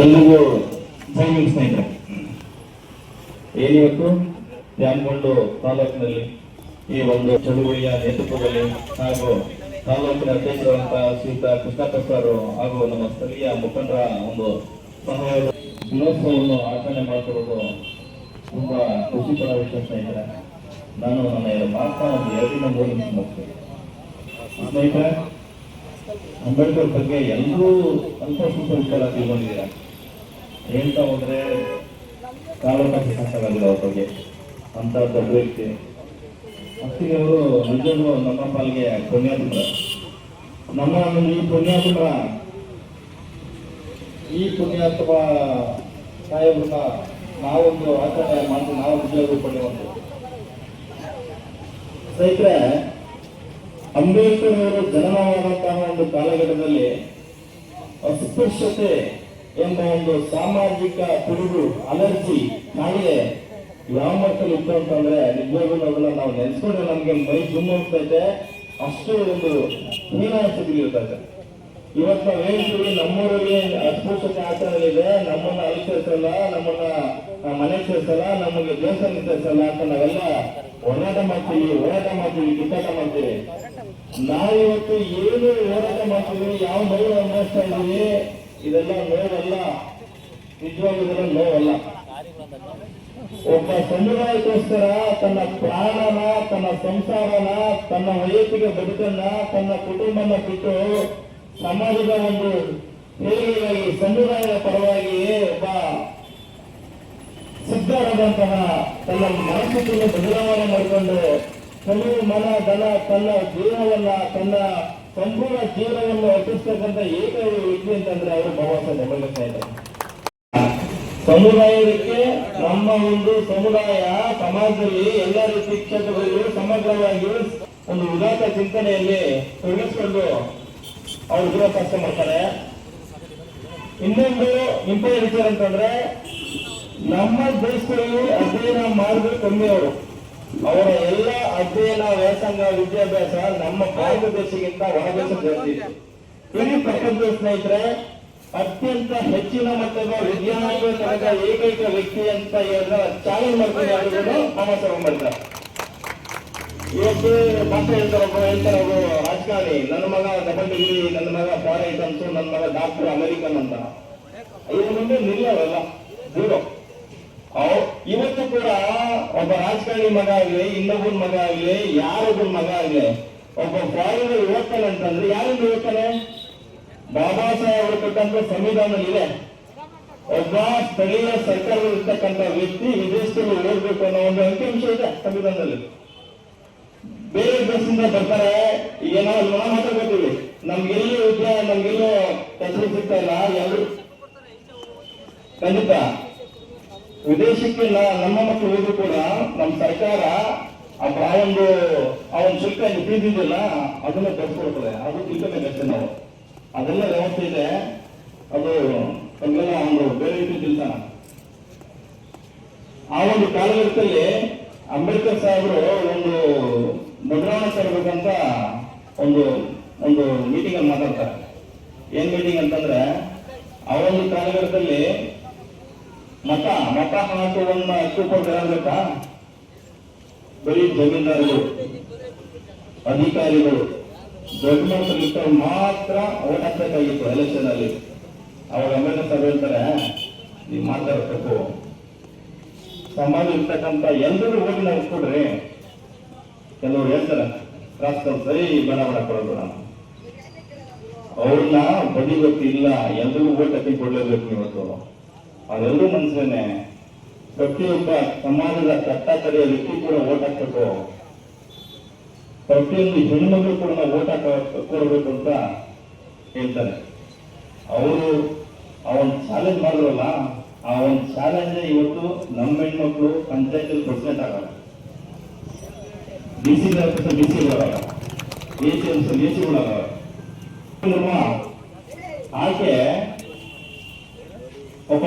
ಎಲ್ರಿಗೂ ಜೈವಿಕ ಸ್ನೇಹಿತರೆ. ಏನಿವತ್ತು ದ್ಯಾಮಗೊಂಡು ತಾಲೂಕಿನಲ್ಲಿ ಈ ಒಂದು ಚಳುವಳಿಯ ನೇತೃತ್ವದಲ್ಲಿ ಹಾಗೂ ತಾಲೂಕಿನ ಅಧ್ಯಕ್ಷರಾದಂತಹ ಶ್ರೀಯುತ ಕೃಷ್ಣಪ್ಪ ಹಾಗೂ ನಮ್ಮ ಸ್ಥಳೀಯ ಮುಖಂಡರ ಒಂದು ಸಹಾಯದ ದಿನೋತ್ಸವವನ್ನು ಆಚರಣೆ ಮಾಡ್ತಿರೋದು ತುಂಬಾ ಖುಷಿ ಪಡೋ ವಿಷಯ ಸ್ನೇಹಿತರೆ. ನಾನು ನನ್ನ ಮಾತಾ ಒಂದು ಎರಡರಿಂದ ಮೂರು ನಿಮಿಷ ಅಂಬೇಡ್ಕರ್ ಬಗ್ಗೆ ಎಲ್ಲರೂ ಅಲ್ಪ ಸ್ವಲ್ಪ ವಿಚಾರ ತಿಳ್ಕೊಂಡಿದ್ದೀರಾ ಹೇಳ್ತಾ ಹೋದ್ರೆ ಕಾಲೋಕಾಶ ಸಾಕಾಗಿದೆ ಅವ್ರ ಬಗ್ಗೆ, ಅಂತ ದೊಡ್ಡ ವ್ಯಕ್ತಿ. ಅಷ್ಟಿಗೆ ಅವರು ನಿಜವಾಗ್ಲೂ ನಮ್ಮ ಪಾಲಿಗೆ ಪುಣ್ಯಾತ್ಮರ. ನಮ್ಮ ಈ ಪುಣ್ಯಾತ್ಮರ, ಈ ಪುಣ್ಯಾತ್ಮ ಸಾಹೇಬ್ರನ್ನ ನಾವೊಂದು ಆಚರಣೆ ಮಾಡಿ ನಾವು ಉದ್ಯೋಗ ಪಡೆಯುವಂಥದ್ದು ಸ್ನೇಹಿತರೆ ಅಂಬೇಡ್ಕರ್ ಅವರು ಜನನವಾದಂತಹ ಒಂದು ಕಾಲಘಟ್ಟದಲ್ಲಿ ಅಸ್ಪೃಶ್ಯತೆ ಎಂಬ ಒಂದು ಸಾಮಾಜಿಕ ಪಿಡುಗು, ಅಲರ್ಜಿ ಕಾಯಿಲೆ ಯಾವ ಮಟ್ಟದಲ್ಲಿ ಇತ್ತು ಅಂತಂದ್ರೆ ನಿಜವಾಗ್ಲೂ ಅದನ್ನ ನಾವು ನೆನೆಸ್ಕೊಂಡ್ರೆ ನಮ್ಗೆ ಮೈ ಜುಮ್ ಹೋಗ್ತೈತೆ ಅಷ್ಟು ಒಂದು ಹೀನಾಯತೆ ಇರ್ತೈತೆ ಇವತ್ತು ನಾವು ಹೇಳ್ತೀವಿ, ನಮ್ಮೂರಲ್ಲಿ ಅಸ್ಪೃಶ್ಯತೆ ಆಚರಣೆ ಇದೆ. ನಮ್ಮನ್ನ ಅಲ್ಲಿ ನಮ್ಮನ್ನ ಮನೆ ಸೇರ್ಸಲ್ಲ ನಮಗೆ ದೇವಸ್ಥಾನ ಸೇರಿಸಲ್ಲ ಅಂತ ನಾವೆಲ್ಲ ಹೋರಾಟ ಮಾಡ್ತೀವಿ ಹೋರಾಟ ಮಾಡ್ತೀವಿ, ಕಿತ್ತಾಟ ಮಾಡ್ತೀವಿ. ನಾವಿವತ್ತು ಏನು ಹೋರಾಟ ಮಾಡ್ತಿದ್ದೀವಿ ಯಾವ ನೋವು ಅನುಭವಿಸ್ತಾ ಇದೀವಿ ಇದೆಲ್ಲ ನೋವಲ್ಲ. ನಿಜವಾಗ್ಲೂ ಇದೆಲ್ಲ ನೋವಲ್ಲ. ಒಬ್ಬ ಸಮುದಾಯಕ್ಕೋಸ್ಕರ ತನ್ನ ಪ್ರಾಣನ, ತನ್ನ ಸಂಸಾರನ, ತನ್ನ ವೈಯಕ್ತಿಕ ಬದುಕನ್ನ, ತನ್ನ ಕುಟುಂಬನ ಬಿಟ್ಟು ಸಮಾಜದ ಒಂದು ಏಳಿಗೆಗಾಗಿ ಸಮುದಾಯದ ಪರವಾಗಿ ಒಬ್ಬ ಸಿದ್ಧರಾದಂತಹ ತನ್ನ ಮನಸ್ಥಿತಿಯನ್ನು ಬದಲಾವಣೆ ಮಾಡಿಕೊಂಡು ಕೆಲವು ಮನ ದನ, ತನ್ನ ಜೀವನವನ್ನ ತನ್ನ ಸಂಪೂರ್ಣ ಜೀವನವನ್ನು ಅರ್ಪಿಸ್ತಕ್ಕಂಥ ಏಕೈಕ ವ್ಯಕ್ತಿ ಅಂತಂದ್ರೆ ಅವರು ಭಗವಂತ ಅಂಬೇಡ್ಕರ್ ಇದ್ದಾರೆ. ಸಮುದಾಯಕ್ಕೆ ನಮ್ಮ ಒಂದು ಸಮುದಾಯ, ಸಮಾಜದಲ್ಲಿ ಎಲ್ಲ ರೀತಿ ಕ್ಷೇತ್ರಗಳಲ್ಲಿ ಸಮಗ್ರವಾಗಿ ಒಂದು ಉದಾತ್ತ ಚಿಂತನೆಯಲ್ಲಿ ತೊಡಗಿಸಿಕೊಂಡು ಅವರು ಕೆಲಸ ಮಾಡ್ತಾರೆ. ಇನ್ನೊಂದು ಇಂಪಾರ್ಟೆಂಟ್ ವಿಚಾರ ಅಂತಂದ್ರೆ ನಮ್ಮ ದೇಶದಲ್ಲಿ ಅಧ್ಯಯನ ಮಾಡಿದ್ರೆ ಕಮ್ಮಿ ಅವರು. ಅವರ ಎಲ್ಲ ಅಧ್ಯಯನ ವ್ಯಾಸಂಗ ವಿದ್ಯಾಭ್ಯಾಸ ನಮ್ಮ ಭಾರತ ದೇಶಕ್ಕಿಂತ ಹೊರದೇಶ ಜಾಸ್ತಿ ಇದೆ. ಇಡೀ ಪ್ರಪಂಚ ಸ್ನೇಹಿತರೆ, ಅತ್ಯಂತ ಹೆಚ್ಚಿನ ಮಟ್ಟದ ವಿಜ್ಞಾನಿಗಳು ತನಕ ಏಕೈಕ ವ್ಯಕ್ತಿ ಅಂತ ಹೇಳಿದ ಚಾಲೆಂಜ್ ಮಾಡ್ತಾರೆ ಯಾರಿಗೂ ಬಾಬಾ ಇವತ್ತು ಮಾತ್ರ ಹೇಳ್ತಾರೆ ಒಬ್ಬರು, ಹೇಳ್ತಾರೆ ಅವರು ರಾಜಕಾರಣಿ, ನನ್ನ ಮಗ ಡಬಲ್ ಡಿಗ್ರಿ ನನ್ನ ಮಗ ಫಾರಿನ್ ಐಟಮ್ಸ್ ನನ್ನ ಮಗ ಡಾಕ್ಟರ್ ಅಮೆರಿಕನ್ ಅಂತ. ಇದ್ರ ಮುಂದೆ ನಿಲ್ಲವಲ್ಲ ಜೀರೋ. ಇವತ್ತು ಕೂಡ ಒಬ್ಬ ರಾಜಕಾರಣಿ ಮಗ ಆಗ್ಲಿ, ಇನ್ನೊಬ್ಬನ ಮಗ ಆಗ್ಲಿ, ಯಾರೊಬ್ಬನ ಮಗ ಆಗ್ಲಿ, ಒಬ್ಬ ಫಾರಿನರ್ ಓದ್ತಾನೆ ಅಂತಂದ್ರೆ ಯಾರಿಂದ ಓದ್ತಾನೆ ಬಾಬಾ ಸಾಹೇಬ್ ಅವರು ಸಂವಿಧಾನ ಇದೆ. ಒಬ್ಬ ಸ್ಥಳೀಯ ಸರ್ಕಾರದಲ್ಲಿ ಇರ್ತಕ್ಕಂಥ ವ್ಯಕ್ತಿ ವಿದೇಶದಲ್ಲಿ ಓದಬೇಕು ಅನ್ನೋ ಒಂದು ಅಂಕಿಅಂಶ ಇದೆ ಸಂವಿಧಾನದಲ್ಲಿ. ಬೇರೆ ದೇಶದಿಂದ ಬರ್ತಾರೆ, ಏನೋ ನಾವು ಮಾತಾಡ್ಕೊತೀವಿ ನಮ್ಗೆಲ್ಲೂ ಉದ್ಯೋಗ ನಮ್ಗೆಲ್ಲೂ ಕೆಲಸ ಸಿಗ್ತಾ ಇಲ್ಲ ಯಾರು ಖಂಡಿತ. ವಿದೇಶಕ್ಕೆ ನಮ್ಮ ಮಕ್ಕಳು ಹೋದ್ರು ಕೂಡ ನಮ್ಮ ಸರ್ಕಾರ ಆ ಒಂದು ಒಂದು ಶುಲ್ಕ ಇದೆಯಲ್ಲ ಅದನ್ನ ತರಿಸ್ಕೊಡ್ತದೆ ಅದು ತಿಳ್ಕೋಬೇಕಷ್ಟೇ ನಾವು ಅದೆಲ್ಲ ವ್ಯವಸ್ಥೆ ಇದೆ. ಅದು ನಮ್ಗೆಲ್ಲ ಒಂದು ಬೇರೆ ರೀತಿ ತಿಳ್ತಾನ ಆ ಒಂದು ಕಾಲಘಟ್ಟದಲ್ಲಿ ಅಂಬೇಡ್ಕರ್ ಸಾಹೇಬರು ಒಂದು ಬದಲಾವಣೆ ತರಬೇಕಂತ ಒಂದು ಒಂದು ಮೀಟಿಂಗ್ ಅಲ್ಲಿ ಮಾತಾಡ್ತಾರೆ. ಏನ್ ಮೀಟಿಂಗ್ ಅಂತಂದ್ರೆ, ಆ ಒಂದು ಕಾಲಘಟ್ಟದಲ್ಲಿ ಮತ ಮತ ಹಾಕುವನ್ನ ಕೊಡ್ಬೇಕಾ ಬರೀ ಜಮೀನ್ದಾರರು, ಅಧಿಕಾರಿಗಳು ದೊಡ್ಡ ಮಾತ್ರ ಓಡಾಡಬೇಕಾಗಿತ್ತು ಎಲೆಕ್ಷನ್ ಅಲ್ಲಿ. ಅವಾಗ ಎ ಸಭೆ ಹೇಳ್ತಾರೆ ನೀವು ಮಾಡ್ತಾ ಸಮಾಜ ಇರ್ತಕ್ಕಂಥ ಎಲ್ಲರೂ ಓಟಿನ ಕೊಡ್ರಿ ಕೆಲವರು ಹೇಳ್ತಾರೆ ಕ್ರಾಸ್ ಸರಿ ಬಡ ಕೊಡೋದು ನಾನು. ಅವ್ರನ್ನ ಬದಿ ಎಲ್ರಿಗೂ ಓಟ್ ಕಟ್ಟಿ ಕೊಡ್ಲೇಬೇಕು ಇವತ್ತು ಅದೆಲ್ಲರೂ ಮನಸ್ಸೇನೆ ಪ್ರತಿಯೊಬ್ಬ ಸಮಾಜದ ಕಟ್ಟ ಕಡೆಯ ವ್ಯಕ್ತಿ ಕೂಡ ಓಟ್ ಹಾಕಬೇಕು. ಪ್ರತಿಯೊಂದು ಹೆಣ್ಮಗಳು ಕೂಡ ನಾವು ಓಟ್ ಹಾಕ ಅಂತ ಹೇಳ್ತಾರೆ. ಅವರು ಆ ಒಂದು ಚಾಲೆಂಜ್ ಮಾಡಿದ್ರಲ್ಲ, ಆ ಒಂದು ಚಾಲೆಂಜ್ ಇವತ್ತು ನಮ್ಮ ಹೆಣ್ಮಕ್ಳು ಪಂಚಾಯತ್ ಪ್ರೆಸಿಡೆಂಟ್ ಆಗಲ್ಲ ಡಿ ಸಿ ಡಿ ಸಿ ಬರಲ್ಲ ಎ ಸಿ ಎಂ ಎ ಆಕೆ ಒಬ್ಬ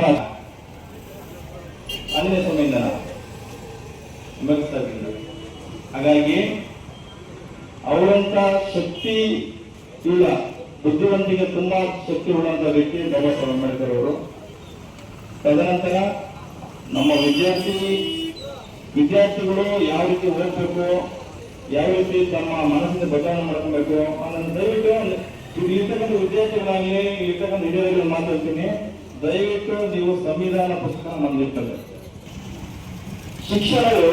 ಶಕ್ತಿ ಇಲ್ಲ. ಬುದ್ಧಿವಂತಿಕೆ ತುಂಬಾ ಶಕ್ತಿ ಉಳ್ಳಂತ ವ್ಯಕ್ತಿ ಬಾಬಾ ಸಾಹೇಬ್ ಅಂಬೇಡ್ಕರ್ ಅವರು. ತದನಂತರ ನಮ್ಮ ವಿದ್ಯಾರ್ಥಿ, ವಿದ್ಯಾರ್ಥಿಗಳು ಯಾವ ರೀತಿ ಓದಬೇಕು, ಯಾವ ರೀತಿ ತಮ್ಮ ಮನಸ್ಸಿನ ಬದಲಾವಣೆ ಮಾಡ್ಕೊಬೇಕು ಅದನ್ನು ದಯವಿಟ್ಟು ಇರ್ತಕ್ಕಂಥ ವಿದ್ಯಾರ್ಥಿಗಳಾಗಲಿ, ಇರ್ತಕ್ಕಂಥ ಹಿರಿಯರಲ್ಲಿ ಮಾತಾಡ್ತೀನಿ ದಯವಿಟ್ಟು ನೀವು ಸಂವಿಧಾನ ಪುಸ್ತಕ ಮಂದಿರ್ತದೆ ಶಿಕ್ಷಣವು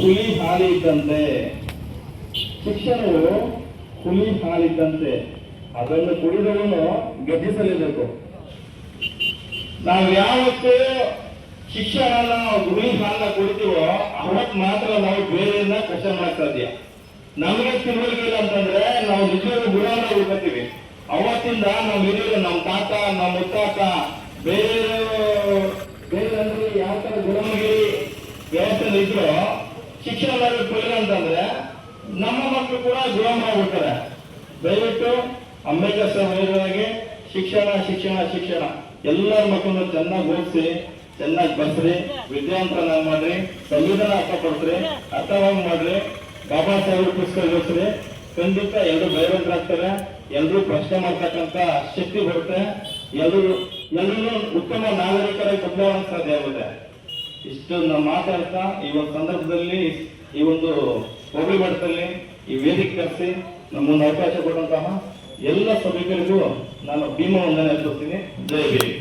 ಹುಲಿ, ಹಾಲಿ ಇದ್ದಂತೆ ಶಿಕ್ಷಣವು ಹುಲಿ ಹಾಲಿದ್ದಂತೆ ಅದನ್ನು ಕುಡಿದವನು ಗದ್ದಿಸಲೇಬೇಕು. ನಾವು ಯಾವತ್ತು ಶಿಕ್ಷಣನ ಹುಲಿ ಹಾಲನ್ನ ಕುಡಿತೀವೋ ಅವತ್ ಮಾತ್ರ ನಾವು ಬೇರೆಯನ್ನ ಕಷ್ಟ ಮಾಡ್ತಾ ಇದೆಯಾ ನಮಗೆ ತಿಳುವಳಿಕೆ ಅಂತಂದ್ರೆ ನಾವು ನಿಜವಾಗ್ಲೂ ಗುಲಾಮ ಉಳ್ಕೊತೀವಿ ಅವತ್ತಿಂದ ನಾವು ಹಿರಿಯರು, ನಮ್ಮ ತಾತ, ನಮ್ಮ ಮುತ್ತಾತ ಬೇರೆ ಬೇರೆ ಅಂದ್ರೆ ಯಾವ ತರ ಗುಣಮಗಿರಿ ವ್ಯವಸ್ಥೆ ಇದ್ರು, ಶಿಕ್ಷಣ ಅಂತಂದ್ರೆ ನಮ್ಮ ಮಕ್ಕಳು ಕೂಡ ಗುಲಾಮ ಆಗ್ಬಿಡ್ತಾರೆ. ದಯವಿಟ್ಟು ಅಂಬೇಡ್ಕರ್ ಸರ್ ಶಿಕ್ಷಣ ಶಿಕ್ಷಣ ಶಿಕ್ಷಣ. ಎಲ್ಲರ ಮಕ್ಕಳನ್ನು ಚೆನ್ನಾಗಿ ಓದಿಸಿ, ಚೆನ್ನಾಗಿ ಬರ್ಸ್ರಿ ವಿದ್ಯಾವಂತನ ಮಾಡ್ರಿ, ಸಂವಿಧಾನ ಅರ್ಥ ಪಡಿಸ್ರಿ ಅರ್ಥವಾಗಿ ಮಾಡ್ರಿ, ಬಾಬಾ ಸಾಹೇಬ್ ಪುಸ್ತಕ ಓದಿಸ್ರಿ. ಖಂಡಿತ ಎಲ್ಲರೂ ಬೈರಂತರಾಗ್ತಾರೆ ಎಲ್ಲರೂ ಪ್ರಶ್ನೆ ಮಾಡ್ತಕ್ಕಂತ ಶಕ್ತಿ ಬರುತ್ತೆ. ಎಲ್ಲರೂ ಎಲ್ಲರೂ ಉತ್ತಮ ನಾಗರಿಕರಾಗಿ ಬದಲಾವಣೆ ಸಾಧ್ಯ ಆಗುತ್ತೆ. ಇಷ್ಟು ನಾವು ಮಾತಾಡ್ತಾ, ಈ ಒಂದು ಸಂದರ್ಭದಲ್ಲಿ ಈ ಒಂದು ಹೋಬಳಿ ಮಠದಲ್ಲಿ ಈ ವೇದಿಕೆ ಕರೆಸಿ ನಮ್ಮೊಂದು ಅವಕಾಶ ಕೊಡುವಂತಹ ಎಲ್ಲ ಸಭಿಕರಿಗೂ ನಾನು ಭೀಮ ವಂದನೆ ಅರ್ಪಿಸ್ತೀನಿ. ಜೈ ಭೀಮ್